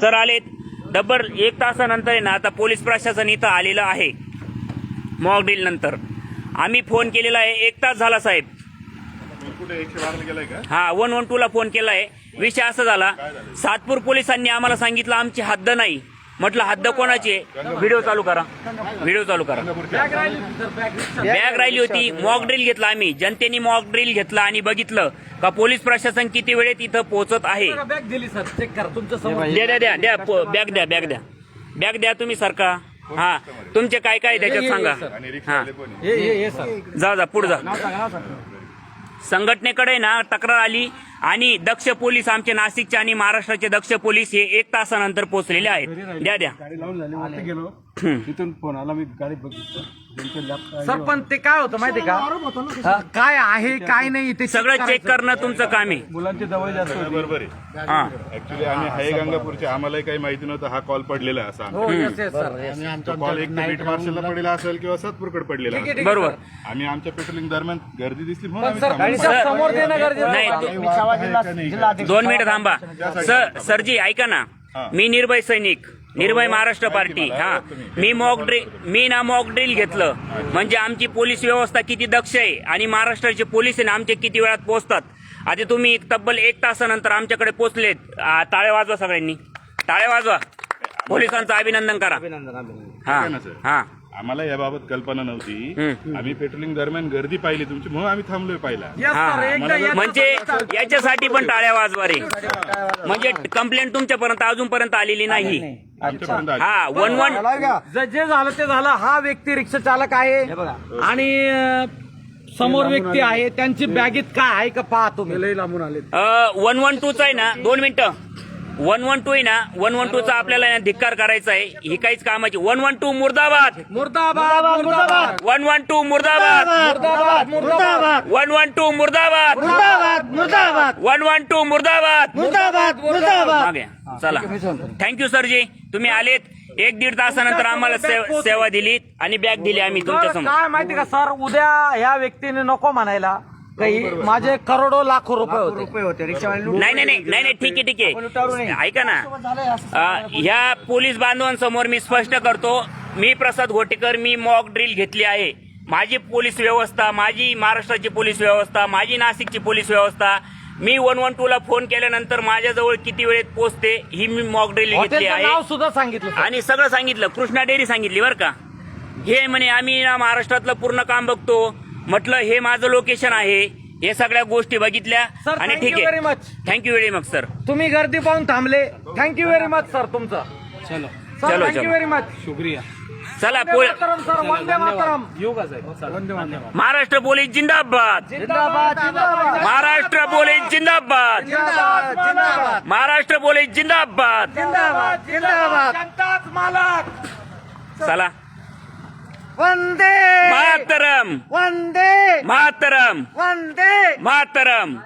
Sir आलेत डब्बर एक तासानंतर आहे ना आता पोलीस प्रशासन इथं आलेलं आहे. मॉक ड्रिल नंतर. आम्ही फोन केलेला आहे एक तास झाला साहेब. हा वन वन टू ला फोन केला आहे विषय असा झाला सातपूर पोलिसांनी आम्हाला सांगितलं आमची हद्द नाही. म्हटलं हद्द कोणाची? आहे व्हिडिओ चालू करा. व्हिडिओ चालू करा. बॅग राहिली होती मॉक ड्रिल घेतला आम्ही. जनतेने मॉक ड्रिल घेतला आणि बघितलं का पोलीस प्रशासन किती वेळेत इथं पोहोचत आहे. बॅग दिली सर चेक करा. तुमच्यासमोर. द्या द्या द्या बॅग द्या बॅग द्या. बॅग द्या तुम्ही सारखा हा. तुमचे काय काय त्याच्यात सांगा. आणि हा. हे हे हे जा जा पुढे जा. संघटनेकडे ना तक्रार आली. आणि दक्ष पोलीस आमचे नाशिकचे आणि महाराष्ट्राचे दक्ष पोलीस हे एक तासानंतर पोहोचलेले आहेत. द्या द्या. गाडी लावून झाली वरती गेलो. तिथून फोन आला मी गाडी बघितलं. त्यांचं लॅपटॉप सर पण ते काय होतं माहिती का? अ, काय आहे काय नाही ते सगळं चेक करणं तुमचं काम आहे. मुलांची जवळ जास्त होती. बरोबर आहे. हा. ऍक्च्युली आम्ही हाय गंगापूरचे. आम्हालाही काही माहिती नव्हतं. हा कॉल पडलेला असा हो येस येस सर yes. तो कॉल एक बीट मार्शलला पडलेला असेल किंवा सातपूरकडे पडलेला ठीक आहे, असेल. ठीक आहे, बरोबर सर. आम्ही आमच्या पेट्रोलिंग दरम्यान गर्दी दिसली म्हणून पण आम्ही सर थांबलो. गाडीच्या समोर देणं गरजेचं नाही. तो- जिल्हा- दोन मिनिट थांबा. सर सरजी ऐका ना. हा. मी निर्भय सैनिक. निर्भय महाराष्ट्र पार्टी. हा. मी मॉक ड्रिल मी ना मॉक ड्रिल घेतलं. म्हणजे आमची पोलीस व्यवस्था किती दक्ष आहे आणि महाराष्ट्राचे पोलीस आहे ना आमचे किती वेळात पोहोचतात. आता तुम्ही एक तब्बल एक तासानंतर आमच्याकडे पोहोचलेत. टाळे वाजवा सगळ्यांनी. टाळे वाजवा. पोलिसांचं अभिनंदन करा. हा आहे ना, सर? हा. आम्हाला याबाबत कल्पना नव्हती. आम्ही पेट्रोलिंग दरम्यान गर्दी पाहिली तुमची म्हणून आम्ही थांबलोय पाहिला. हा. म्हणजे याच्यासाठी पण टाळ्या वाजवा रे म्हणजे कंप्लेंट तुमच्यापर्यंत अजूनपर्यंत आलेली नाही आमच्यापर्यंत आली. हा वन वन. जे जे झालं ते झालं. हा व्यक्ती रिक्षा चालक आहे. आणि अ, समोर व्यक्ती आहे. त्यांची बॅगेत काय आहे का पहा तुम्ही. लई लांबून आले वन वन टूचा आहे ना? दोन मिनिटं. वन वन टू आहे ना वन वन टूचा आपल्याला आहे ना धिक्कार करायचा आहे. ही काहीच कामाची वन वन टू मुर्दाबाद. मुर्दाबाद मुर्दाबाद. वन वन टू मुर्दाबाद. मुर्दाबाद मुर्दाबाद. वन वन टू मुर्दाबाद वन वन टू मुर्दाबाद. मागे चला. थँक्यू सरजी. तुम्ही आलेत. एक दीड तासानंतर आम्हाला सेव- दिलीत आणि बॅग दिली आम्ही तुमच्या काय माहिती का सर उद्या ह्या व्यक्तीने नको म्हणायला. काही माझे करोडो लाखो रुपये होते. रुपये होते. रिक्षावाले नाही नाही नाही नाही नाही ठीक आहे ठीक आहे. ऐका ना. अ, ह्या पोलीस बांधवांसमोर मी स्पष्ट करतो. मी प्रसाद घोटेकर मी मॉक ड्रिल घेतली आहे. माझी पोलीस व्यवस्था माझी महाराष्ट्राची पोलीस व्यवस्था माझी नाशिकची पोलीस व्यवस्था मी वन वन टू ला फोन केल्यानंतर माझ्याजवळ किती वेळेत पोहोचते ही मी मॉक ड्रिल घेतली हॉटेलचं आहे. नाव सुद्धा सांगितलं सर. आणि सगळं सांगितलं. कृष्णा डेअरी सांगितली बरं का. हे म्हणे आम्ही ना महाराष्ट्रातलं पूर्ण काम बघतो. म्हटलं हे माझं लोकेशन आहे. हे सगळ्या गोष्टी बघितल्या. आणि ठीक you आहे. very much. Thank you very much sir तुम्ही गर्दी पाहून थांबले. थँक्यू व्हेरी मच सर तुमचं. चलो. सर चलो, थँक्यू चलो. व्हेरी मच शुक्रिया. चला वंदे पोल मातरम सर वंदे मातरम. येऊ का साहेब? वंदे मातरम महाराष्ट्र पोलीस जिंदाबाद. जिंदाबाद जिंदाबाद. महाराष्ट्र पोलीस जिंदाबाद. जिंदाबाद जिंदाबाद. महाराष्ट्र पोलीस जिंदाबाद. जिंदाबाद जिंदाबाद. जनताच मालक. चला. वंदे. मातरम. वंदे. मातरम. वंदे. मातरम.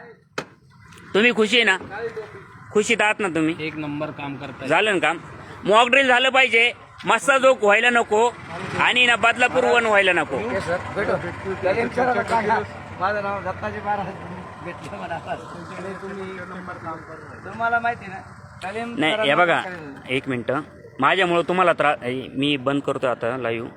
तुम्ही खुशी आहे ना? खुशीत आहात ना तुम्ही? एक नंबर काम करताय. झालं ना काम? मॉक ड्रिल झालं पाहिजे. मस्सा जोक व्हायला नको आणि ना बदलापूर वन व्हायला नको. माझं नाव दत्ताजी महाराज. भेटलं मला. तुम्हाला माहिती ना? नाही हे बघा. एक मिनिट. माझ्यामुळं तुम्हाला त्रास मी बंद करतो आता लाईव्ह